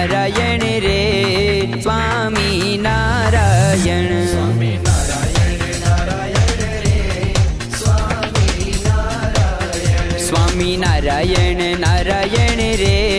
નારાયણ રે સ્વામી નારાયણ. સ્વામી નારાયણ નારાયણ રે.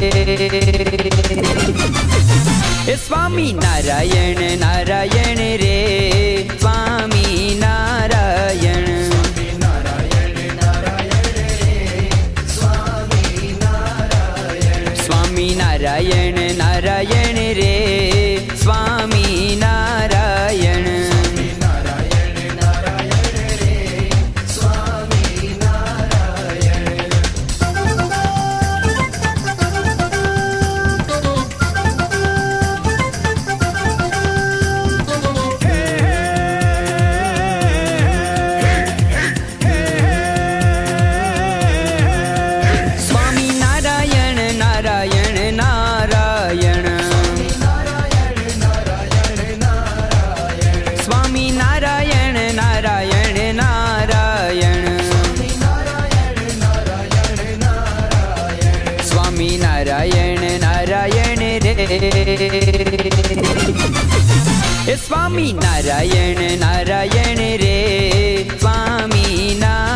રે સ્વામી નારાયણ નારાયણ રે સ્વામી નારાયણ. સ્વામી નારાયણ નારાયણ રે. સ્વામી નારાયણ નારાયણ રે. સ્વામી નારાયણ નારાયણ રે. સ્વામી નારાયણ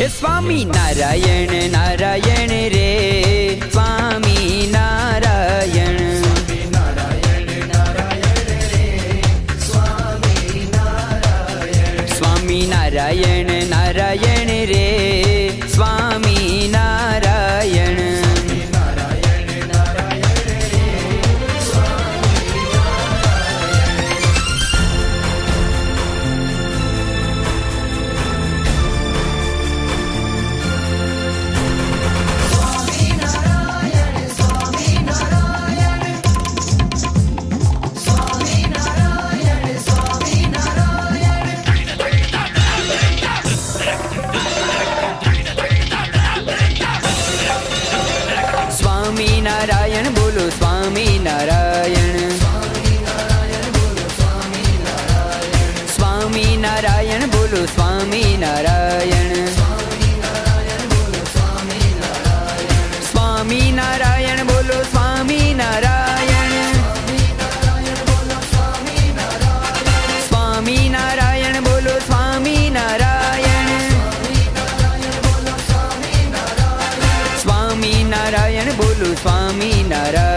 એ સ્વામી નારાયણ નારાયણ રે સ્વામી નારાયણ. સ્વામી નારાયણ નારાયણ રે સ્વામી નારાયણ. સ્વામી નારાયણ. સ્વામી નારાયણ બોલો, સ્વામી નારાયણ. સ્વામી નારાયણ બોલો, સ્વામી નારાયણ. સ્વામી નારાયણ બોલો, સ્વામી નારાયણ.